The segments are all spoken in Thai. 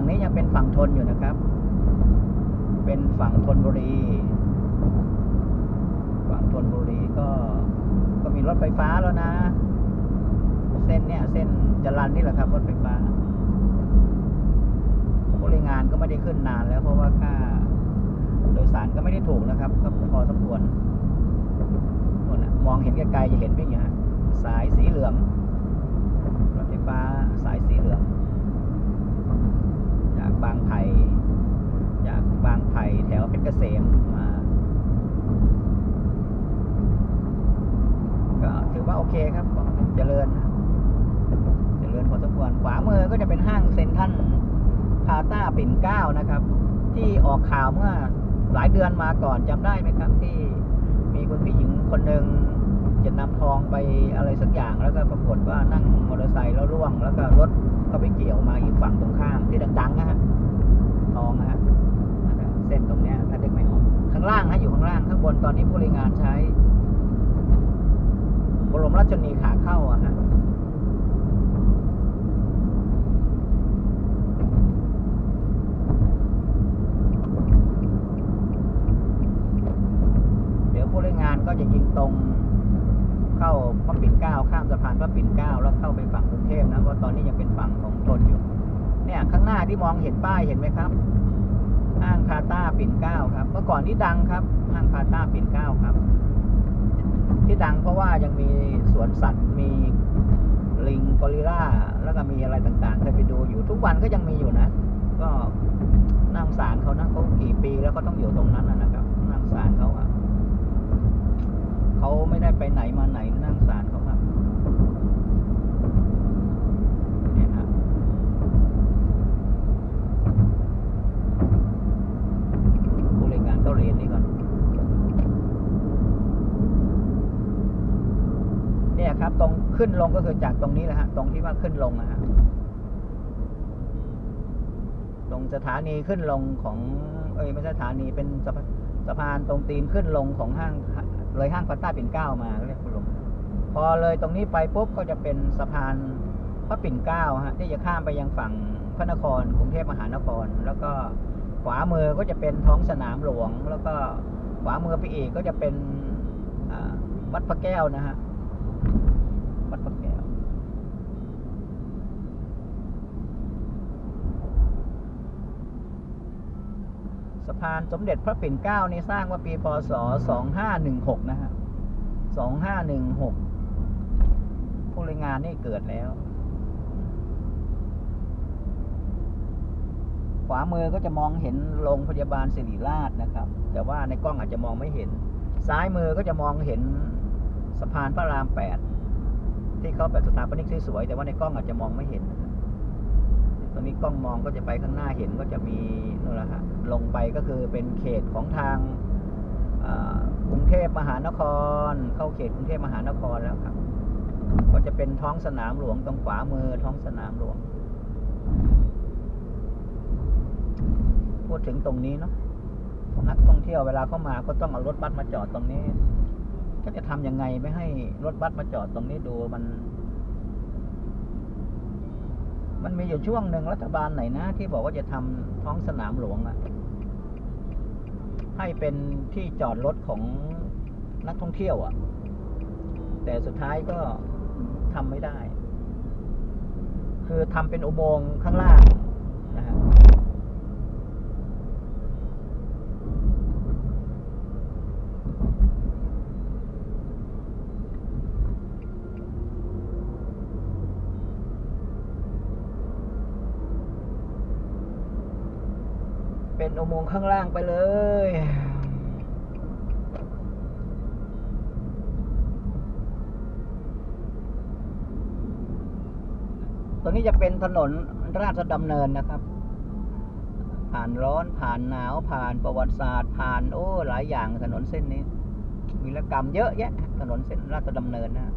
ฝั่งนี้ยังเป็นฝั่งทนอยู่นะครับ เป็นฝั่งทนบุรี ฝั่งทนบุรีก็ ก็มีรถไฟฟ้าแล้วนะ เส้นเนี่ย เส้นจรันนี่แหละครับ รถไฟฟ้าบริงานก็ไม่ได้ขึ้นนานแล้วเพราะว่าค่า โดยสารก็ไม่ได้ถูกนะครับ ก็พอสมควรนู่นมองเห็นไกลๆจะเห็นวิ่งอยู่ฮะสายสีเหลืองรถไฟฟ้าสายสีเหลือง จากบางไผ่จากบางไผ่แถวเพชรเกษมมาก็ถือว่าโอเคครับเจริญเจริญพอสมควรขวามือก็จะเป็นห้างเซ็นทรัลพาต้าปิ่นเก้านะครับ ที่ออกข่าวเมื่อหลายเดือนมาก่อนจำได้ไหมครับ ที่มีคุณผู้หญิงคนหนึ่งจะนำทองไปอะไรสักอย่างแล้วก็ปรากฏว่านั่งมอเตอร์ไซค์แล้วร่วง แล้วก็รถก็ไปเกี่ยวมาอีกฝั่งตรงข้ามที่ดังๆนะฮะทองนะฮะเส้นตรงเนี้ยาดึกไม่ออกข้างล่างนะอยู่ข้างล่างข้างบนตอนนี้ผู้บริงานใช้ บรมราชชนีขาเข้าอะฮะเดี๋ยวผู้เล่นงานก็จะยิงตรงเข้าพระปิ่นเกล้าข้ามสะพานพระปิ่นเกล้าแล้วเข้าไปฝั่งกรุงเทพนะเพราะตอนนี้ยังเป็นฝั่งของทนอยู่ เนี่ยข้างหน้าที่มองเห็นป้ายเห็นไหมครับ ห้างคาต้าปิ่นเก้าครับ เมื่อก่อนที่ดังครับ ห้างคาต้าปิ่นเก้าครับ ที่ดังเพราะว่ายังมีสวนสัตว์มีลิงกอริลลาแล้วก็มีอะไรต่างๆเคยไปดูอยู่ทุกวันก็ยังมีอยู่นะ ก็นั่งสารเขานะเขากี่ปีแล้วก็ต้องอยู่ตรงนั้นนะครับนั่งสารเขาอะเขาไม่ได้ไปไหนมาไหนนั่งสารเขาครับเนี่ยฮะผู้เล่นงานเขาเรียนนี่ก่อน เนี่ยครับ ตรงขึ้นลงก็คือจากตรงนี้แหละฮะ ตรงที่ว่าขึ้นลงนะฮะ ตรงสถานีขึ้นลงของ เอ้ยไม่ใช่สถานีเป็นสะพานสะพานตรงตีนขึ้นลงของห้างเลยห้างพระใต้ปิ่นเก้ามาเรียกคุณลงพอเลยตรงนี้ไปปุ๊บก็จะเป็นสะพานพระปิ่นเก้าฮะที่จะข้ามไปยังฝั่งพระนครกรุงเทพมหานคร แล้วก็ขวามือก็จะเป็นท้องสนามหลวง แล้วก็ขวามือไปอีกก็จะเป็นวัดพระแก้วนะฮะ วัดพระแก้ว สะ พานสมเด็จพระปิ่นเกล้านี่สร้างว่าปีพศ 2516 นะฮะ 2516 ผู้รายงานนี่เกิดแล้ว ขวามือก็จะมองเห็นโรงพยาบาลศิริราชนะครับ แต่ว่าในกล้องอาจจะมองไม่เห็น ซ้ายมือก็จะมองเห็นสะพานพระราม 8 ที่เขาแบบสถาปนิกสวยๆแต่ว่าในกล้องอาจจะมองไม่เห็นนะครับ ตรงนี้กล้องมองก็จะไปข้างหน้าเห็นก็จะมีนู่นแหละฮะลงไปก็คือเป็นเขตของทางกรุงเทพมหานคร เข้าเขตกรุงเทพมหานครแล้วครับ ก็จะเป็นท้องสนามหลวงตรงขวามือท้องสนามหลวง พูดถึงตรงนี้เนาะนักท่องเที่ยวเวลาเข้ามาก็ต้องเอารถบัสมาจอดตรงนี้ ก็จะทำยังไงไม่ให้รถบัสมาจอดตรงนี้ดูมัน มันมีอยู่ช่วงหนึ่งรัฐบาลไหนนะ ที่บอกว่าจะทำท้องสนามหลวงอะให้เป็นที่จอดรถของนักท่องเที่ยวอะแต่สุดท้ายก็ทำไม่ได้ คือทำเป็นอุโมงค์ข้างล่างนะฮะ เป็นอุโมงค์ข้างล่างไปเลย ตรงนี้จะเป็นถนนราชดำเนินนะครับ ผ่านร้อนผ่านหนาวผ่านประวัติศาสตร์ผ่านโอ้หลายอย่างถนนเส้นนี้วีรกรรมเยอะแยะ ถนนเส้นราชดำเนินนะ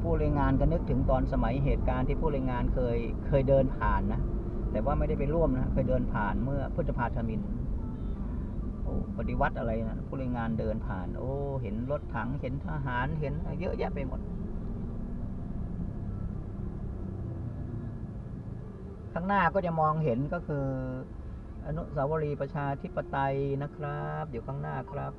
ผู้รายงานก็นึกถึงตอนสมัยเหตุการณ์ที่ผู้รายงานเคยเคยเดินผ่านนะ แต่ว่าไม่ได้ไปร่วมนะเคยเดินผ่านเมื่อพุทธภาธมินโอ้ปฏิวัติอะไรนะผู้รงานเดินผ่าน โอ้ เห็นรถถังเห็นทหารเห็นเยอะแยะไปหมด ข้างหน้าก็จะมองเห็นก็คือ อนุสาวรีย์ประชาธิปไตยนะครับ อยู่ข้างหน้าครับ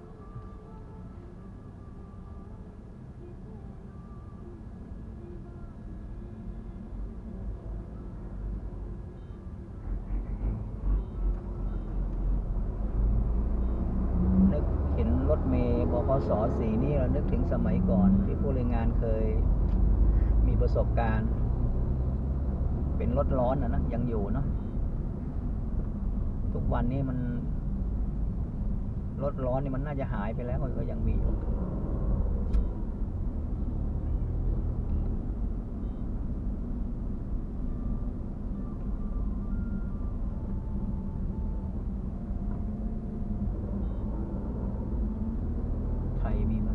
นึกเห็นรถเม พศสีนี่เรานึกถึงสมัยก่อนที่ผู้แรงงานเคยมีประสบการณ์ เป็นรถร้อนนะนะยังอยู่เนาะทุกวันนี้มันรถร้อนนี่มันน่าจะหายไปแล้วก็ยังมีอยู่ ไทยมีไหม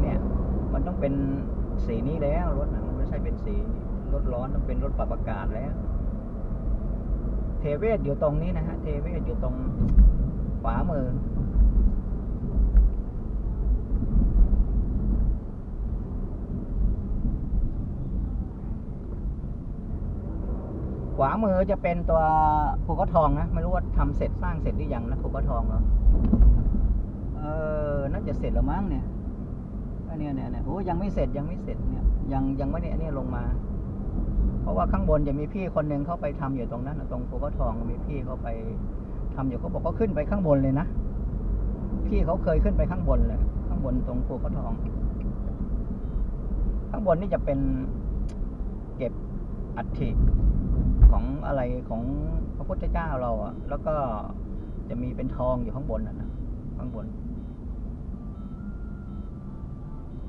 เนี่ย มันต้อง เป็นสีนี้แล้วรถนะมันไม่ใช่เป็นสีรถร้อนต้องเป็นรถปรับอากาศแล้ว เทเวศอยู่ตรงนี้นะฮะ เทเวศอยู่ตรงขวามือขวามือจะเป็นตัวภูเขาทองนะ ไม่รู้ว่าทำเสร็จสร้างเสร็จหรือยังนะภูเขาทองเหรอเออน่าจะเสร็จแล้วมั้งเนี่ย อันนี้เนี่ยเนี่ยโอ้ยังไม่เสร็จยังไม่เสร็จเนี่ยยังยังไม่เนี่ยเนี่ลงมา เพราะว่าข้างบนจะมีพี่คนหนึ่งเขาไปทำอยู่ตรงนั้นตรงภูเขาทองมีพี่เขาไปทำอยู่เขาบอกเขาขึ้นไปข้างบนเลยนะพี่เขาเคยขึ้นไปข้างบนเลย ข้างบนตรงภูเขาทอง ข้างบนนี่จะเป็นเก็บอัฐิของอะไรของพระพุทธเจ้าเราอะแล้วก็จะมีเป็นทองอยู่ข้างบนนะข้างบน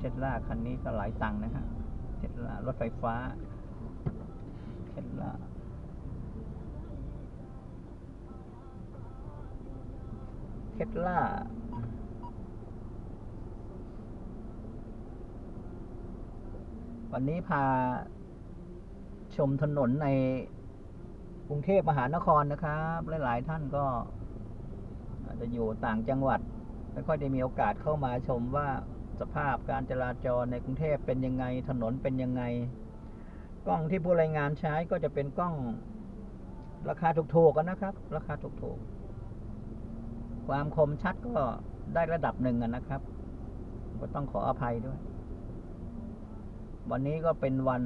เทสลาคันนี้ก็หลายตังค์นะฮะเทสลารถไฟฟ้าเทสลาเทสลาวันนี้พาชมถนนในกรุงเทพมหานครนะครับ หลาย ๆ ท่านก็อาจจะอยู่ต่างจังหวัด ไม่ค่อยได้มีโอกาสเข้ามาชมว่า สภาพการจราจรในกรุงเทพเป็นยังไง ถนนเป็นยังไง กล้องที่ผู้รายงานใช้ก็จะเป็นกล้องราคาถูกๆกันนะครับ ราคาถูกๆ ความคมชัดก็ได้ระดับหนึ่งนะครับ ก็ต้องขออภัยด้วย วันนี้ก็เป็นวัน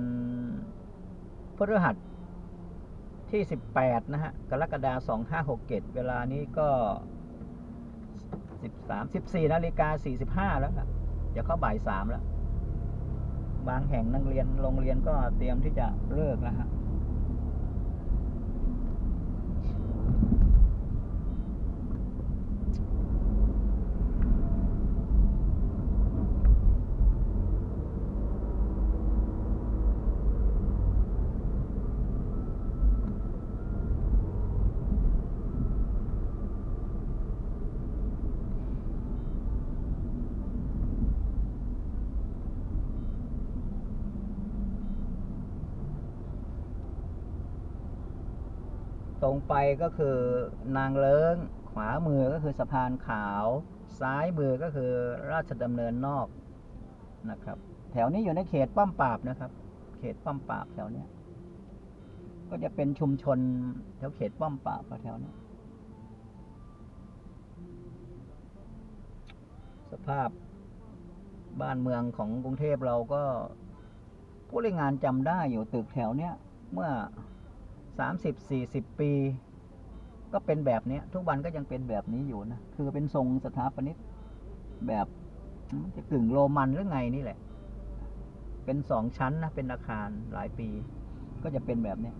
พฤหัสที่ 18 นะฮะ กรกฎาคม2567 เวลานี้ก็ 13 14นาฬิกา45 แล้วครับ จะเข้าบ่าย3แล้ว บางแห่งนักเรียนโรงเรียนก็เตรียมที่จะเลิกแล้วฮะ ตรงไปก็คือนางเลิงขวามือก็คือสะพานขาว ซ้ายมือก็คือราชดำเนินนอกนะครับ แถวนี้อยู่ในเขตป้อมปราบนะครับ เขตป้อมปราบแถวเนี้ยก็จะเป็นชุมชนแถวเขตป้อมปราบแถวเนี้ยสภาพบ้านเมืองของกรุงเทพเราก็ผู้รายงานจำได้อยู่ตึกแถวเนี้ยเมื่อ สามสิบสี่สิบปี ก็เป็นแบบนี้ทุกวันก็ยังเป็นแบบนี้อยู่นะ คือเป็นทรงสถาปนิกแบบจะกึ่งโรมันหรือไงนี่แหละ เป็นสองชั้นนะ เป็นอาคารหลายปี ก็จะเป็นแบบนี้